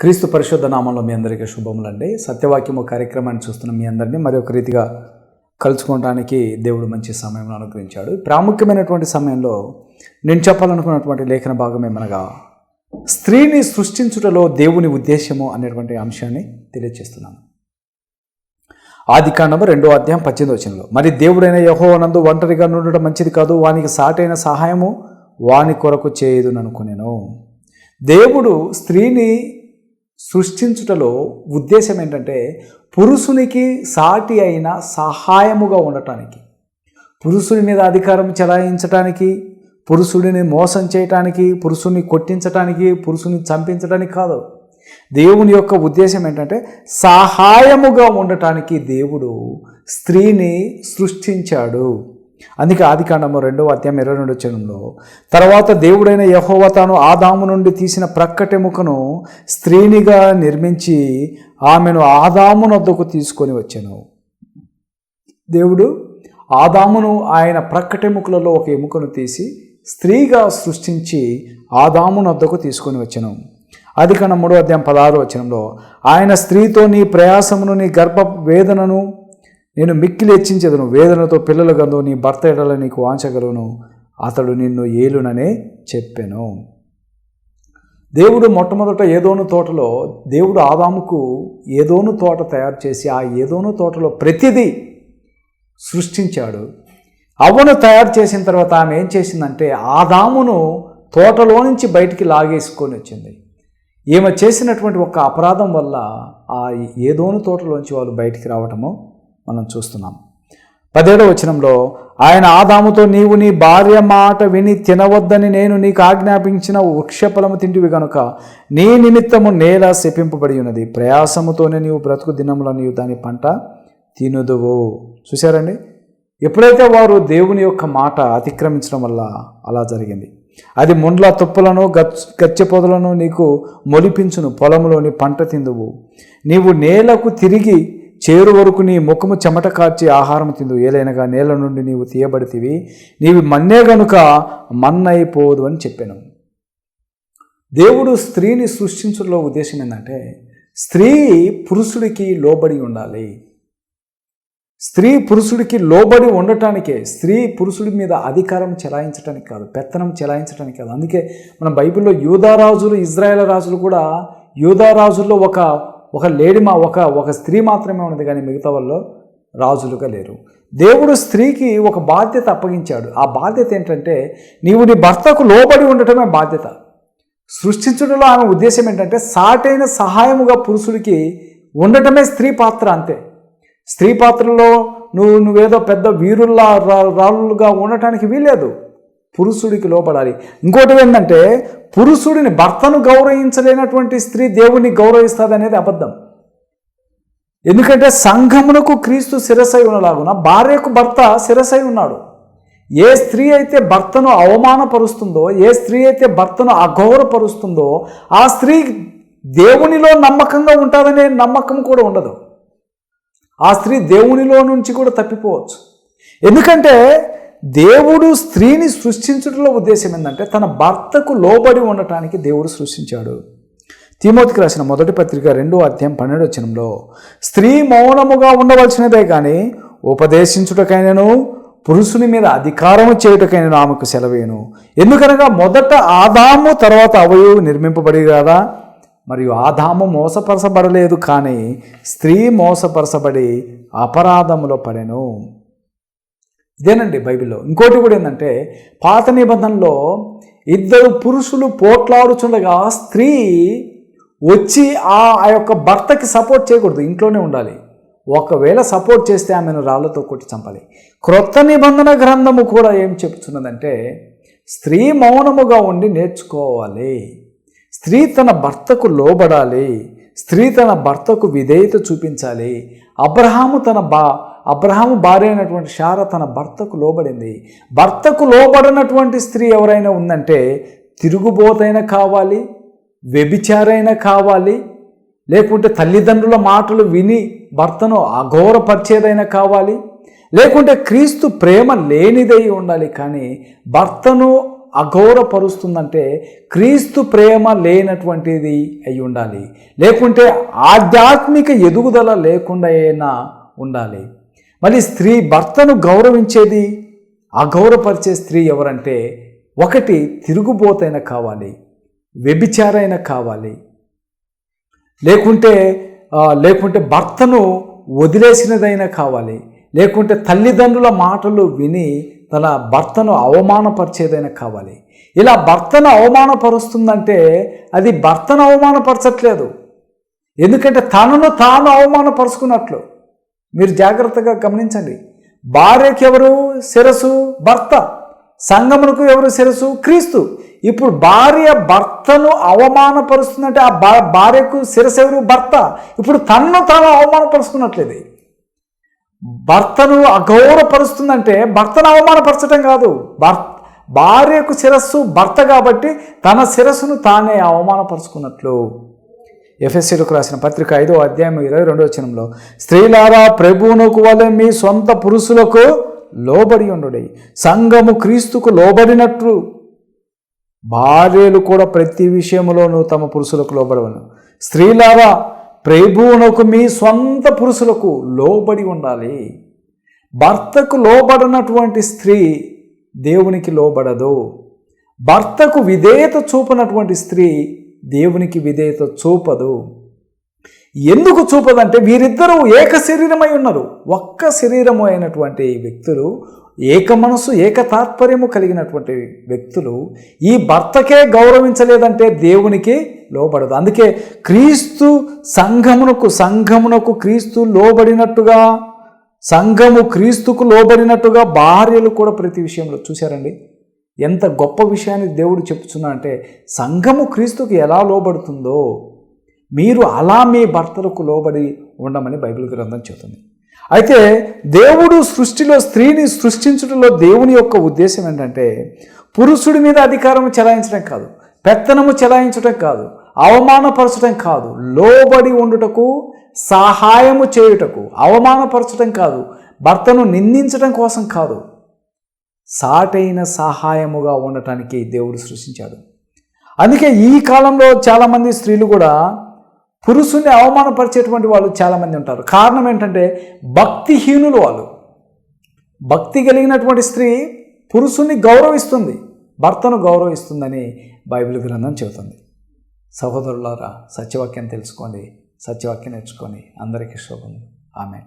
క్రీస్తు పరిశుద్ధ నామంలో మీ అందరికీ శుభములండి. సత్యవాక్యము కార్యక్రమాన్ని చూస్తున్న మీ అందరినీ మరి ఒక రీతిగా కలుసుకోవడానికి దేవుడు మంచి సమయం అనుగ్రహించాడు. ప్రాముఖ్యమైనటువంటి సమయంలో నేను చెప్పాలనుకున్నటువంటి లేఖన భాగం ఏమనగా స్త్రీని సృష్టించుటలో దేవుని ఉద్దేశము అనేటువంటి అంశాన్ని తెలియజేస్తున్నాను ఆది కాండము రెండో అధ్యాయం పద్దెనిమిది వచనంలో మరి దేవుడైన యహో నందు ఒంటరిగా నుండటం మంచిది కాదు వానికి సాటైన సహాయము వాని కొరకు చేయదుననుకునేను. దేవుడు స్త్రీని సృష్టించుటలో ఉద్దేశం ఏంటంటే పురుషునికి సాటి అయిన సహాయముగా ఉండటానికి పురుషుడి మీద అధికారం చెలాయించటానికి పురుషుడిని మోసం చేయటానికి పురుషుని కొట్టించటానికి పురుషుని చంపించడానికి కాదు. దేవుని యొక్క ఉద్దేశం ఏంటంటే సహాయముగా ఉండటానికి దేవుడు స్త్రీని సృష్టించాడు. అందుకే ఆది కాండము రెండవ అధ్యాయం ఇరవై రెండు వచ్చనంలో తర్వాత దేవుడైన యహోవ తాను ఆదాము నుండి తీసిన ప్రక్కటెముకను స్త్రీనిగా నిర్మించి ఆమెను ఆదామునొద్దకు తీసుకొని వచ్చాను. దేవుడు ఆదామును ఆయన ప్రక్కటెముకలలో ఒక ఎముకను తీసి స్త్రీగా సృష్టించి ఆదామునొద్దకు తీసుకొని వచ్చాను. అది కన్నా మూడో అధ్యాయం పదహారు వచనంలో ఆయన స్త్రీతో నీ ప్రయాసమును నీ గర్భ వేదనను నేను మిక్కిలి హెచ్చించదును వేదనతో పిల్లల గందు నీ భర్త ఎడల నీకు వాంచగలను అతడు నిన్ను ఏలుననే చెప్పాను. దేవుడు మొట్టమొదట ఏదోను తోటలో దేవుడు ఆదాముకు ఏదోను తోట తయారు చేసి ఆ ఏదోను తోటలో ప్రతిదీ సృష్టించాడు. అవ్వను తయారు చేసిన తర్వాత ఆమె ఏం చేసిందంటే ఆదామును తోటలో నుంచి బయటికి లాగేసుకొని వచ్చింది. ఈమె చేసినటువంటి ఒక అపరాధం వల్ల ఆ ఏదోను తోటలోంచి వాళ్ళు బయటికి రావటము మనం చూస్తున్నాం. పదేడవ వచనంలో ఆయన ఆదాముతో నీవు నీ భార్య మాట విని తినవద్దని నేను నీకు ఆజ్ఞాపించిన వృక్షఫలము తింటివి కనుక నీ నిమిత్తము నేల శపింపబడి ఉన్నది. ప్రయాసముతోనే నీవు బ్రతుకు దినంలో నీవు దాని పంట తినుదువు. చూశారండి? ఎప్పుడైతే వారు దేవుని యొక్క మాట అతిక్రమించడం వల్ల అలా జరిగింది. అది ముండ్ల తుప్పులను గచ్చ పొదలను నీకు మొలిపించును పొలంలోని పంట తిందువు. నీవు నేలకు తిరిగి చేరు వరకు నీ ముఖము చెమట కార్చి ఆహారం తిందు. ఏలైనగా నేల నుండి నీవు తీయబడితివి. నీవి మన్నే గనుక మన్నైపోదు అని చెప్పాను. దేవుడు స్త్రీని సృష్టించడంలో ఉద్దేశం ఏంటంటే స్త్రీ పురుషుడికి లోబడి ఉండాలి. స్త్రీ పురుషుడికి లోబడి ఉండటానికే స్త్రీ పురుషుడి మీద అధికారం చెలాయించడానికి కాదు పెత్తనం చెలాయించడానికి కాదు. అందుకే మన బైబిల్లో యూదారాజులు ఇజ్రాయేల్ రాజులు కూడా యూదారాజుల్లో ఒక ఒక లేడి మా ఒక ఒక స్త్రీ మాత్రమే ఉన్నది కానీ మిగతా వాళ్ళు రాజులుగా లేరు. దేవుడు స్త్రీకి ఒక బాధ్యత అప్పగించాడు. ఆ బాధ్యత ఏంటంటే నీవు నీ భర్తకు లోబడి ఉండటమే బాధ్యత. సృష్టించడంలో ఆమె ఉద్దేశం ఏంటంటే సాటైన సహాయముగా పురుషుడికి ఉండటమే స్త్రీ పాత్ర అంతే. స్త్రీ పాత్రలో నువ్వు నువ్వేదో పెద్ద వీరుల్లా రాళ్ళుగా ఉండటానికి వీలేదు పురుషుడికి లోపడాలి ఇంకోటి ఏంటంటే పురుషుడిని భర్తను గౌరవించలేనటువంటి స్త్రీ దేవుణ్ణి గౌరవిస్తుంది అనేది అబద్ధం. ఎందుకంటే సంఘమునకు క్రీస్తు శిరసై ఉన్నలాగున భార్యకు భర్త శిరసై ఉన్నాడు. ఏ స్త్రీ అయితే భర్తను అవమానపరుస్తుందో ఏ స్త్రీ అయితే భర్తను అగౌరవపరుస్తుందో ఆ స్త్రీ దేవునిలో నమ్మకంగా ఉంటుందనే నమ్మకం కూడా ఉండదు. ఆ స్త్రీ దేవునిలో నుంచి కూడా తప్పిపోవచ్చు. ఎందుకంటే దేవుడు స్త్రీని సృష్టించడంలో ఉద్దేశం ఏంటంటే తన భర్తకు లోబడి ఉండటానికి దేవుడు సృష్టించాడు. తిమోతికి రాసిన మొదటి పత్రిక రెండో అధ్యాయం పన్నెండు వచనంలో స్త్రీ మౌనముగా ఉండవలసినదే కానీ ఉపదేశించుటకైనను పురుషుని మీద అధికారము చేయుటకైనను ఆమెకు సెలవేను ఎందుకనగా మొదట ఆదాము తర్వాత అవయు నిర్మింపబడి కదా మరియు ఆదాము మోసపరచబడలేదు కానీ స్త్రీ మోసపరచబడి అపరాధములో పడెను. ఇదేనండి బైబిల్లో. ఇంకోటి కూడా ఏంటంటే పాత నిబంధనలో ఇద్దరు పురుషులు పోట్లాడుచుండగా స్త్రీ వచ్చి ఆ ఆ యొక్క భర్తకి సపోర్ట్ చేయకూడదు ఇంట్లోనే ఉండాలి. ఒకవేళ సపోర్ట్ చేస్తే ఆమెను రాళ్ళతో కొట్టి చంపాలి. క్రొత్త నిబంధన గ్రంథము కూడా ఏం చెప్తున్నదంటే స్త్రీ మౌనముగా ఉండి నేర్చుకోవాలి. స్త్రీ తన భర్తకు లోబడాలి. స్త్రీ తన భర్తకు విధేయత చూపించాలి. అబ్రహాము తన బా అబ్రహాము భార్య అయినటువంటి శార తన భర్తకు లోబడింది. భర్తకు లోబడినటువంటి స్త్రీ ఎవరైనా ఉందంటే తిరుగుబోతైనా కావాలి వ్యభిచారైనా కావాలి లేకుంటే తల్లిదండ్రుల మాటలు విని భర్తను అఘోరపరిచేదైనా కావాలి లేకుంటే క్రీస్తు ప్రేమ లేనిదై ఉండాలి కానీ భర్తను అఘోరపరుస్తుందంటే క్రీస్తు ప్రేమ లేనటువంటిది అయి ఉండాలి. లేకుంటే ఆధ్యాత్మిక ఎదుగుదల లేకుండా అయినా ఉండాలి. మళ్ళీ స్త్రీ భర్తను గౌరవించేది అగౌరవపరిచే స్త్రీ ఎవరంటే ఒకటి తిరుగుబోతైన కావాలి వ్యభిచారైన కావాలి. లేకుంటే లేకుంటే భర్తను వదిలేసినదైనా కావాలి. లేకుంటే తల్లిదండ్రుల మాటలు విని తన భర్తను అవమానపరిచేదైనా కావాలి. ఇలా భర్తను అవమానపరుస్తుందంటే అది భర్తను అవమానపరచట్లేదు. ఎందుకంటే తనను తాను అవమానపరుచుకున్నట్లు. మీరు జాగ్రత్తగా గమనించండి. భార్యకి ఎవరు? శిరసు భర్త. సంగమునకు ఎవరు? శిరసు క్రీస్తు. ఇప్పుడు భార్య భర్తను అవమానపరుస్తుందంటే ఆ భా భార్యకు శిరసు ఎవరు? భర్త. ఇప్పుడు తన్ను తాను అవమానపరుచుకున్నట్లేదు. భర్తను అగౌరవపరుస్తుందంటే భర్తను అవమానపరచడం కాదు. భర్త భార్యకు శిరస్సు భర్త కాబట్టి తన శిరస్సును తానే అవమానపరుచుకున్నట్లు. ఎఫ్ఎస్సీలకు రాసిన పత్రిక ఐదో అధ్యాయం ఇరవై రెండో వచనంలో స్త్రీలారా ప్రభువునకు వలె మీ సొంత పురుషులకు లోబడి ఉండుడి. సంఘము క్రీస్తుకు లోబడినట్లు. భార్యలు కూడా ప్రతి విషయంలోనూ తమ పురుషులకు లోబడవను స్త్రీలారా ప్రభువునకు మీ సొంత పురుషులకు లోబడి ఉండాలి. భర్తకు లోబడినటువంటి స్త్రీ దేవునికి లోబడదు. భర్తకు విధేయత చూపినటువంటి స్త్రీ దేవునికి విధేయత చూపదు. ఎందుకు చూపదంటే వీరిద్దరూ ఏక శరీరమై ఉన్నారు. ఒక్క శరీరము అయినటువంటి వ్యక్తులు ఏక మనసు ఏక తాత్పర్యము కలిగినటువంటి వ్యక్తులు ఈ భర్తకే గౌరవించలేదంటే దేవునికి లోబడదు. అందుకే క్రీస్తు సంఘమునకు సంఘమునకు క్రీస్తు లోబడినట్టుగా సంఘము క్రీస్తుకు లోబడినట్టుగా భార్యలు కూడా ప్రతి విషయంలో చూశారండి. ఎంత గొప్ప విషయాన్ని దేవుడు చెప్తున్నా అంటే సంఘము క్రీస్తుకు ఎలా లోబడుతుందో మీరు అలా మీ భర్తలకు లోబడి ఉండమని బైబిల్ గ్రంథం చెబుతుంది. అయితే దేవుడు సృష్టిలో స్త్రీని సృష్టించడంలో దేవుని యొక్క ఉద్దేశం ఏంటంటే పురుషుడి మీద అధికారం చెలాయించడం కాదు పెత్తనము చెలాయించడం కాదు అవమానపరచడం కాదు లోబడి ఉండుటకు సహాయము చేయుటకు అవమానపరచడం కాదు భర్తను నిందించడం కోసం కాదు సాటైన సహాయముగా ఉండటానికి దేవుడు సృష్టించాడు. అందుకే ఈ కాలంలో చాలామంది స్త్రీలు కూడా పురుషుని అవమానపరిచేటువంటి వాళ్ళు చాలామంది ఉంటారు. కారణం ఏంటంటే భక్తిహీనులు వాళ్ళు. భక్తి కలిగినటువంటి స్త్రీ పురుషుని గౌరవిస్తుంది. భర్తను గౌరవిస్తుందని బైబిల్ గ్రంథం చెబుతుంది. సహోదరులారా సత్యవాక్యం తెలుసుకోండి సత్యవాక్యం నేర్చుకొని అందరికీ శోభం. ఆమె